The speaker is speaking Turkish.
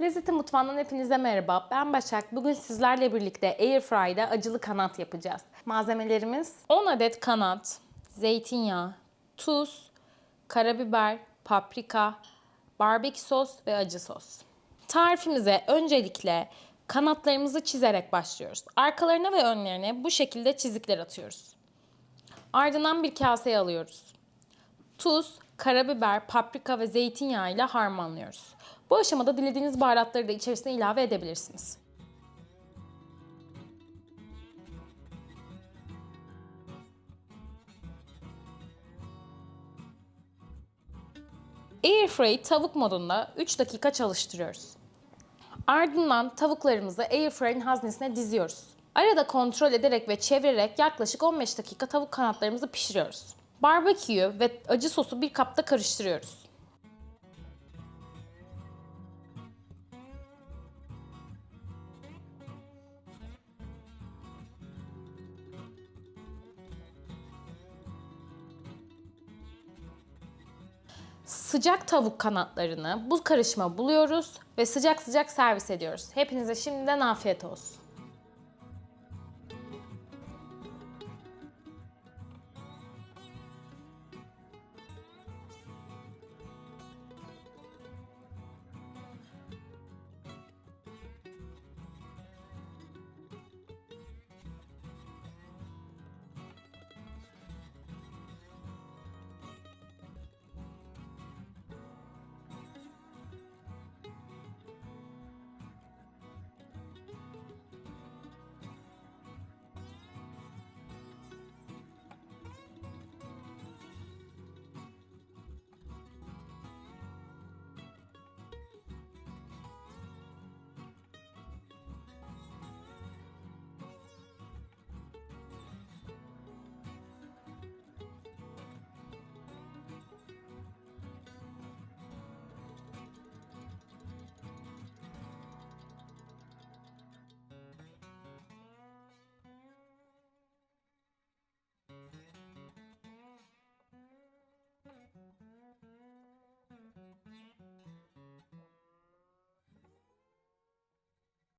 Lezzeti Mutfağı'ndan hepinize merhaba. Ben Başak. Bugün sizlerle birlikte Airfry'da acılı kanat yapacağız. Malzemelerimiz 10 adet kanat, zeytinyağı, tuz, karabiber, paprika, barbekü sos ve acı sos. Tarifimize öncelikle kanatlarımızı çizerek başlıyoruz. Arkalarına ve önlerine bu şekilde çizikler atıyoruz. Ardından bir kaseye alıyoruz. Tuz, karabiber, paprika ve zeytinyağı ile harmanlıyoruz. Bu aşamada dilediğiniz baharatları da içerisine ilave edebilirsiniz. Airfry tavuk modunda 3 dakika çalıştırıyoruz. Ardından tavuklarımızı Airfryer'in haznesine diziyoruz. Arada kontrol ederek ve çevirerek yaklaşık 15 dakika tavuk kanatlarımızı pişiriyoruz. Barbeküyü ve acı sosu bir kapta karıştırıyoruz. Sıcak tavuk kanatlarını bu karışıma buluyoruz ve sıcak sıcak servis ediyoruz. Hepinize şimdiden afiyet olsun.